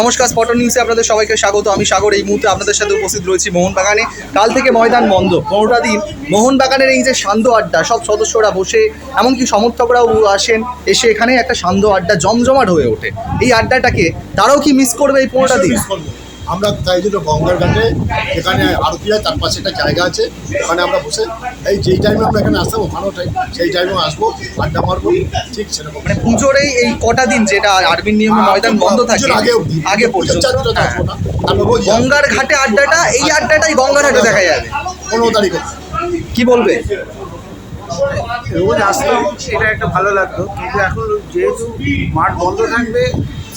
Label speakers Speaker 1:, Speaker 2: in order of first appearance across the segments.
Speaker 1: নমস্কার স্পটন নিউজে আপনাদের সবাইকে স্বাগত। আমি সাগর এই মুহূর্তে আপনাদের সাথে উপস্থিত রয়েছি মোহনবাগানে। কাল থেকে ময়দান বন্ধ। পনেরোটা দিন মোহনবাগানের এই যে সান্ধ্য আড্ডা সব সদস্যরা বসে এমনকি সমর্থকরাও আসেন এসে এখানে একটা সান্ধ্য আড্ডা জমজমাট হয়ে ওঠে। এই আড্ডাটাকে তারাও কি মিস করবে এই পনেরোটা দিন।
Speaker 2: আমরা তাই জন্য গঙ্গার ঘাটে এখানে আরতি হয় তার পাশে একটা জায়গা আছে ওখানে আমরা বসে এই যেই টাইমে আমরা এখানে আসতাম ওখানেও টাইম সেই টাইমে আসব আড্ডা মারবো ঠিক সেরকম
Speaker 1: মানে পুজোর এই এই কটা দিন যেটা আরবিন নিয়মে ময়দান বন্ধ থাকে
Speaker 2: আগে।
Speaker 1: আগে পর্যন্ত হ্যাঁ। গঙ্গার ঘাটে আড্ডাটা এই আড্ডাটাই গঙ্গার ঘাটে দেখা যাবে
Speaker 2: পনেরো তারিখ।
Speaker 1: কি বলবে
Speaker 3: রোজ আসতাম এটা একটা ভালো লাগতো কিন্তু এখন যেহেতু মাঠ বন্ধ থাকবে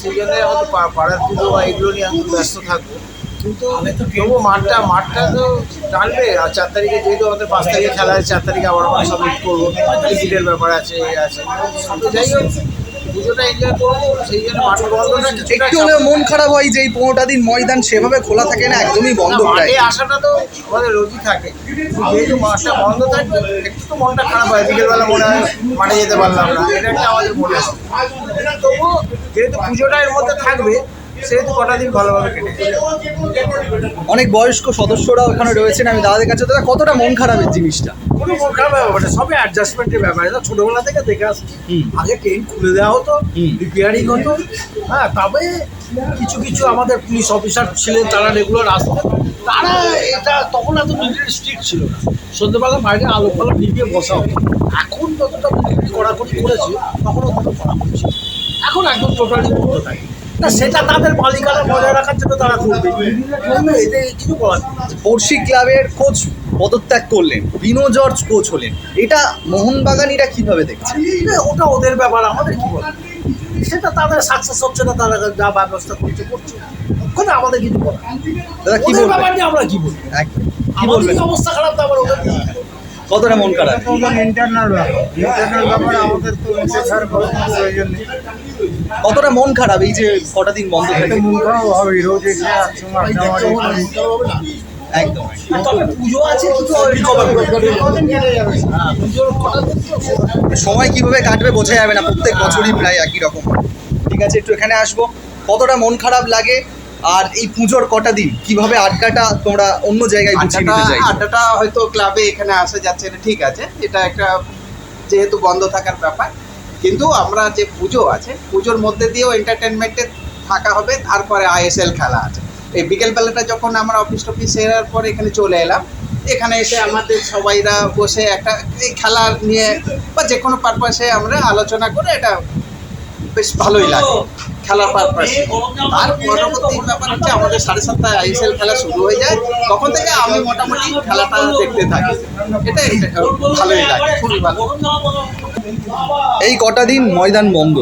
Speaker 3: সেই জন্য হয়তো পাড়ার পুজো বা এগুলো নিয়ে আমি ব্যস্ত থাকব। কিন্তু তবু মাঠটা মাঠটা তো টানবে। আর চার তারিখে যেহেতু আমাদের পাঁচ তারিখে খেলা আছে, চার তারিখে আবার আমরা সাবমিট করব। টিকিটের ব্যাপার আছে, এ আছে। যাই হোক পুজোটা এনজয় করব সেই জন্য মাঠের বন্ধটা
Speaker 1: একটু হলেও মন খারাপ হয় যে এই পনেরোটা দিন ময়দান সেভাবে খোলা থাকে না একদমই বন্ধ প্রায়।
Speaker 3: আসাটা তো আমাদের রোজই থাকে। যেহেতু মাঠটা বন্ধ থাকবে একটু তো মনটা খারাপ হয় বিকেলবেলা মনে হয় মাঠে যেতে পারলাম না এটা একটা আমাদের মনে হয় তবুও যেহেতু পুজোটা এর মধ্যে থাকবে সেহেতু কটা দিন ভালোভাবে কেটে
Speaker 1: অনেক বয়স্ক সদস্যরা ওখানে রয়েছেন আমি দাদাদের কাছে দাদা কতটা মন খারাপের জিনিসটা?
Speaker 3: কোনো মন খারাপ ব্যাপার না সবই অ্যাডজাস্টমেন্টের ব্যাপার। এটা ছোটোবেলা থেকে দেখে আসছি। আগে ট্রেন খুলে দেওয়া হতো। রিপেয়ারিং হতো। হ্যাঁ তবে কিছু কিছু আমাদের পুলিশ অফিসার ছিলেন তারা রেগুলার আসতেন। তারা এটা তখন এত মিলিটারি স্ট্রিক্ট ছিল না। সন্ধ্যেবেলা বাইরে আলো ফালো নিভিয়ে বসা হতো। এখন যতটা কড়াকড়ি করেছে তখন অতটা কড়া করেছে এখন একদম টোটালি থাকে না সেটা তাদের মালিকানা বজায় রাখার জন্য তারা করবে। এতে কিছু বলার
Speaker 1: পড়শি ক্লাবের কোচ পদত্যাগ করলেন বিনো জর্জ কোচ হলেন। এটা মোহনবাগানিরা কীভাবে দেখছে?
Speaker 3: না, ওটা ওদের ব্যাপার আমাদের কি বলে সেটা তাদের সাকসেস হচ্ছে না তারা যা ব্যবস্থা করছে করছে। ওখানে আমাদের কিছু বলার।
Speaker 1: দাদা কি বলবেন?
Speaker 3: ব্যাপার নিয়ে আমরা কি বলি
Speaker 1: একদম। কি বলবেন?
Speaker 3: অবস্থা খারাপ তো আবার ওদের?
Speaker 1: কতটা মন খারাপ?
Speaker 3: ইন্টারনাল ব্যাপার। ইন্টারনাল ব্যাপারে আমাদের তো প্রেশার প্রয়োজন নেই।
Speaker 1: কতটা মন খারাপ এই যে কটা দিন বন্ধ থাকে?
Speaker 3: মন খারাপ হবে রোজ এসে।
Speaker 1: একদম।
Speaker 3: পুজো আছে হ্যাঁ
Speaker 1: সময় কীভাবে কাটবে বোঝা যাবে না প্রত্যেক বছরই প্রায় একই রকম। ঠিক আছে একটু এখানে আসব। কতটা মন খারাপ লাগে আর এই পুজোর কটা দিন? কীভাবে আড্ডাটা তোমরা অন্য জায়গায় গুছিয়ে
Speaker 4: আড্ডাটা
Speaker 1: নিতে চাই
Speaker 4: আড্ডাটা হয়তো ক্লাবে এখানে আসা যাচ্ছে না ঠিক আছে। এটা একটা যেহেতু বন্ধ থাকার ব্যাপার। কিন্তু আমরা যে পুজো আছে পুজোর মধ্যে দিয়েও এন্টারটেনমেন্টে থাকা হবে তারপরে আইএসএল খেলা আছে। এই বিকেলবেলাটা যখন আমরা অফিস টফিস সেরার পর এখানে চলে এলাম এখানে এসে আমাদের সবাইরা বসে একটা এই খেলা নিয়ে বা যে কোনো পারপাসে আমরা আলোচনা করে এটা বেশ ভালোই লাগে। খেলার পারপাসে। আর পরবর্তী ব্যাপার হচ্ছে আমাদের সাড়ে সাতটায় আইএসএল খেলা শুরু হয়ে যায়, তখন থেকে আমি মোটামুটি খেলাটা দেখতে থাকি। এটা ভালোই লাগে, খুবই ভালো।
Speaker 1: এই কটা দিন ময়দান বন্ধ।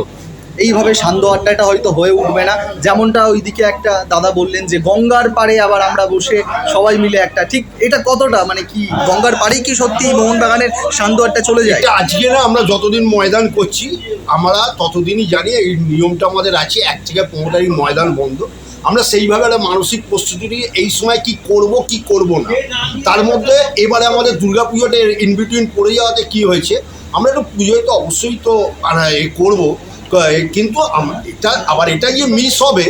Speaker 1: এইভাবে সান্ধ্য আড্ডাটা হয়তো হয়ে উঠবে না। যেমনটা ওইদিকে একটা দাদা বললেন যে গঙ্গার পাড়ে আবার আমরা বসে সবাই মিলে একটা ঠিক এটা কতটা? মানে কি গঙ্গার পাড়েই কি সত্যি মোহনবাগানের সান্ধ্য আড্ডা চলে যায়?
Speaker 2: আজকে না আমরা যতদিন ময়দান করছি আমরা ততদিনই জানি এই নিয়মটা আমাদের আছে এক থেকে পনেরো তারিখ ময়দান বন্ধ। আমরা সেইভাবে একটা মানসিক প্রস্তুতি নিয়ে এই সময় কি করব কি করব না। তার মধ্যে এবারে আমাদের দুর্গা পুজোটা ইনবিটুইন পড়ে যাওয়াতে কি হয়েছে আমরা একটু পুজোয় তো অবশ্যই তো মানে, করব। কিন্তু এটা আবার এটা যে মিস হবে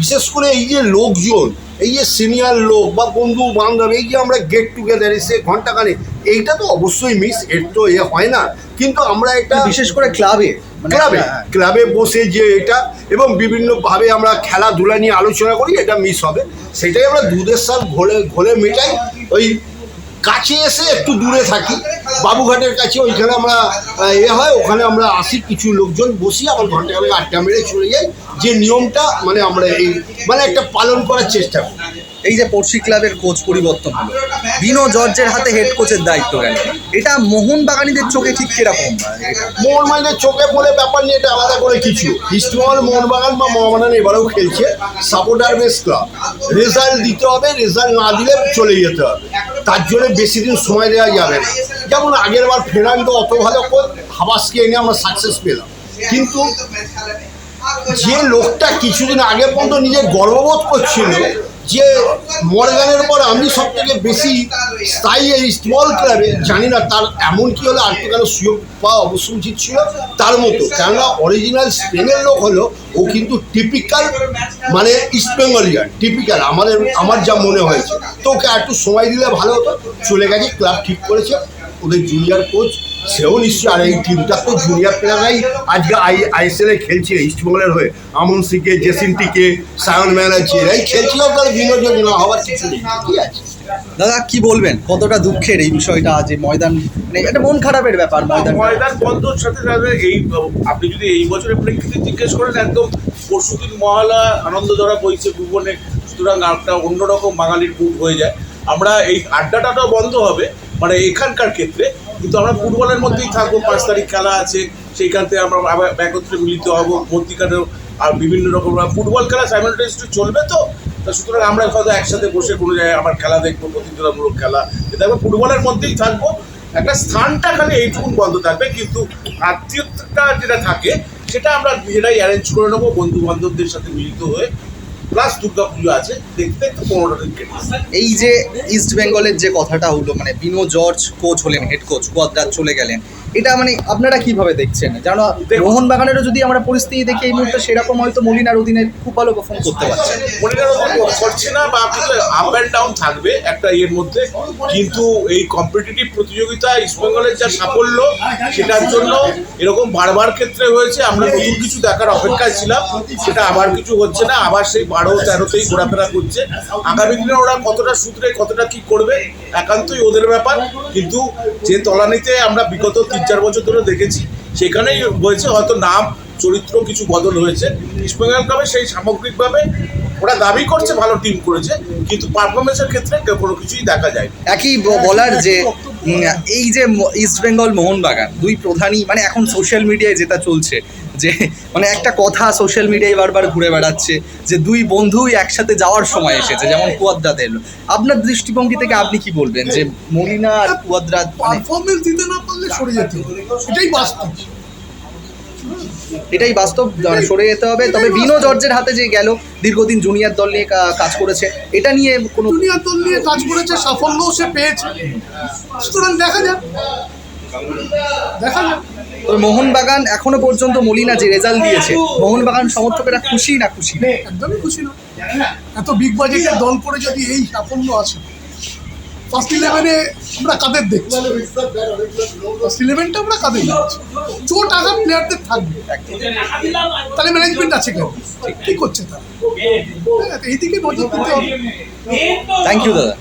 Speaker 2: বিশেষ করে এই যে লোকজন এই যে সিনিয়র লোক বা বন্ধু বান্ধব এই যে আমরা গেট টুগেদার এসে ঘন্টাখানে এইটা তো অবশ্যই মিস এর তো এ হয় না। কিন্তু আমরা এটা
Speaker 1: বিশেষ করে ক্লাবে মানে
Speaker 2: ক্লাবে ক্লাবে বসে যে এটা এবং বিভিন্নভাবে আমরা খেলাধুলা নিয়ে আলোচনা করি এটা মিস হবে। সেটাই আমরা দুধের সাল ঘোলে ঘোলে মেটাই ওই কাছে এসে একটু দূরে থাকি। বাবুঘাটের কাছে ওইখানে আমরা এ হয়, ওখানে আমরা আসি, কিছু লোকজন বসি, আবার ঘণ্টা ঘণ্টা আড্ডা মেরে চলে যাই। যে নিয়মটা মানে আমরা এই মানে একটা পালন করার চেষ্টা করি।
Speaker 1: এই যে পড়শি ক্লাবের কোচ পরিবর্তন হলো। বিনো জর্জের হাতে হেড কোচের দায়িত্ব গেল। এটা মোহনবাগানীদের চোখে ঠিক কীরকম? এটা
Speaker 2: মোহনবাগানের চোখে পড়ে ব্যাপার নিয়ে এটা আলাদা করে কিছু। ইস্টমহল মোহনবাগান বা মোহামেডান এবারেও খেলছে। সাপোর্টার বেস ক্লাব রেজাল্ট দিতে হবে রেজাল্ট না দিলে চলে যেতে হবে। তার জন্য বেশি দিন সময় দেওয়া যাবে না। যেমন আগের বার ফেরান্ডো অত ভালো হাবাসকে এনে আমরা সাকসেস পেলাম। কিন্তু যে লোকটা কিছুদিন আগে পর্যন্ত নিজে গর্ববোধ করছিল যে মর্গানের পর আমি সব থেকে বেশি স্থায়ী এই স্মল ক্লাবে জানি না তার এমন কি হলো, আর কেন সুযোগ পাওয়া অবশ্য উচিত ছিল তার মতো, কেননা অরিজিনাল স্পেনের লোক হলো, ও কিন্তু টিপিক্যাল মানে ইস্ট বেঙ্গলিয়ান টিপিক্যাল আমাদের, আমার যা মনে হয়েছে। তো ওকে একটু সময় দিলে ভালো হতো। চলে গেছে ক্লাব ঠিক করেছে। ওদের জুনিয়র কোচ সেও নিশ্চয়ই আর এই টিমটা তো জুনিয়র প্লেয়াররাই আজকে আই আইএসএল এ খেলছে ইস্টবেঙ্গলের হয়ে। আমন সিকে জেসিন টিকে সায়ন ম্যানার্জি এরাই খেলছিল তার বিনোদন না হওয়ার কিছু নেই। ঠিক আছে?
Speaker 1: দাদা কি বলবেন? কতটা দুঃখের এই বিষয়টা যে ময়দান মানে একটা মন খারাপের ব্যাপার ময়দান
Speaker 5: ময়দান বন্ধর সাথে সাথে এই আপনি যদি এই বছরের প্রেক্ষিতে জিজ্ঞেস করেন একদম পরশুদিন মহালা আনন্দ ধরা বইছে ভুবনে সুতরাং একটা অন্যরকম বাঙালির বুক হয়ে যায়। আমরা এই আড্ডাটাও বন্ধ হবে মানে এখানকার ক্ষেত্রে কিন্তু আমরা ফুটবলের মধ্যেই থাকব, পাঁচ তারিখ খেলা আছে, সেইখান থেকে আমরা আবার একত্রে মিলিত হব মধ্যিখানেও আর বিভিন্ন রকম ফুটবল খেলা সাইমেলটেনিয়াসলি চলবে তো। সুতরাং আমরা হয়তো একসাথে বসে কোনো জায়গায় আমার খেলা দেখব, প্রতিযোগিতামূলক খেলা। এটা আমরা ফুটবলের মধ্যেই থাকব। একটা স্থানটা খালি এইটুকুন বন্ধ থাকবে, কিন্তু আত্মীয়তা যেটা থাকে, সেটা আমরা নিজেরাই অ্যারেঞ্জ করে নেব বন্ধু বান্ধবদের সাথে মিলিত হয়ে। প্লাস দুর্গা পুজো আছে দেখতে একটু পনেরো দিন কেটে
Speaker 1: এই যে ইস্ট বেঙ্গলের যে কথাটা হলো মানে বিনো জর্জ কোচ হলেন হেড কোচ কোয়াদ্রাত চলে গেলেন এটা মানে আপনারা কীভাবে দেখছেন? যেন মোহনবাগানেরও যদি আমরা পরিস্থিতি দেখি এই মুহূর্তে সেরকম হয়তো মলিনার অধীনে খুব ভালো পারফর্ম করতে পারছে
Speaker 5: করো করছে না বা আপ অ্যান্ড ডাউন থাকবে একটা ইয়ের মধ্যে কিন্তু এই কম্পিটিটিভ প্রতিযোগিতা ইস্টবেঙ্গলের যা সাফল্য সেটার জন্য এরকম বারবার ক্ষেত্রে হয়েছে আমরা নতুন কিছু দেখার অপেক্ষায় ছিলাম সেটা আবার কিছু হচ্ছে না আবার সেই বারো তেরোতেই ঘোরাফেরা করছে আগামী দিনে ওরা কতটা সূত্রে কতটা কি করবে একান্তই ওদের ব্যাপার। কিন্তু যে তলানিতে আমরা বিগত তিন চার বছর ধরে দেখেছি সেখানেই হয়েছে হয়তো নাম চরিত্র কিছু বদল হয়েছে। ইস্টবেঙ্গল ক্লাবে সেই সামগ্রিকভাবে ওরা দাবি করছে ভালো টিম করেছে কিন্তু পারফরমেন্সের ক্ষেত্রে কোনো কিছুই দেখা যায়
Speaker 1: একই বলার যে এই যে ইস্ট বেঙ্গল মোহনবাগান, দুই প্রধানই মানে এখন সোশ্যাল মিডিয়ায় যেটা চলছে, যে মানে একটা কথা সোশ্যাল মিডিয়ায় বারবার ঘুরে বেড়াচ্ছে, যে দুই বন্ধুই একসাথে যাওয়ার সময় এসেছে, যেমন কুয়াদ্রাত এলো। আপনার দৃষ্টিভঙ্গি থেকে আপনি কি বলবেন, যে মরিনা আর কুয়াদ্রাত মানে
Speaker 6: পারফরমেন্স দিতে না পারলে সরে যেতে এটাই বাস্তব।
Speaker 1: এটাই বাস্তব মানে সরে যেতে হবে। তবে বিনো জর্জের হাতে যে গেল দীর্ঘদিন জুনিয়র দল নিয়ে কাজ করেছে এটা নিয়ে কোনো
Speaker 6: দুনিয়া দল নিয়ে কাজ করেছে সাফল্যও সে পেয়েছে। সুতরাং দেখা যাক। দেখা যাক।
Speaker 1: তবে মোহনবাগান এখনও পর্যন্ত মলিনা যে রেজাল্ট দিয়েছে মোহনবাগান সমর্থকেরা খুশি না খুশি?
Speaker 6: একদমই খুশি না। এত বিগ বাজেটের দল করে যদি এই সাফল্য আসে ফার্স্ট ইলেভেনে আমরা কাদের দেখছি? ফার্স্ট ইলেভেনটা আমরা কাদের দেখছি? চোট আঘাত প্লেয়ারদের থাকবে। তাহলে ম্যানেজমেন্ট আছে কেন? কি করছে তারা। হ্যাঁ, এইদিকে নজর দিতে হবে।
Speaker 1: থ্যাংক ইউ দাদা।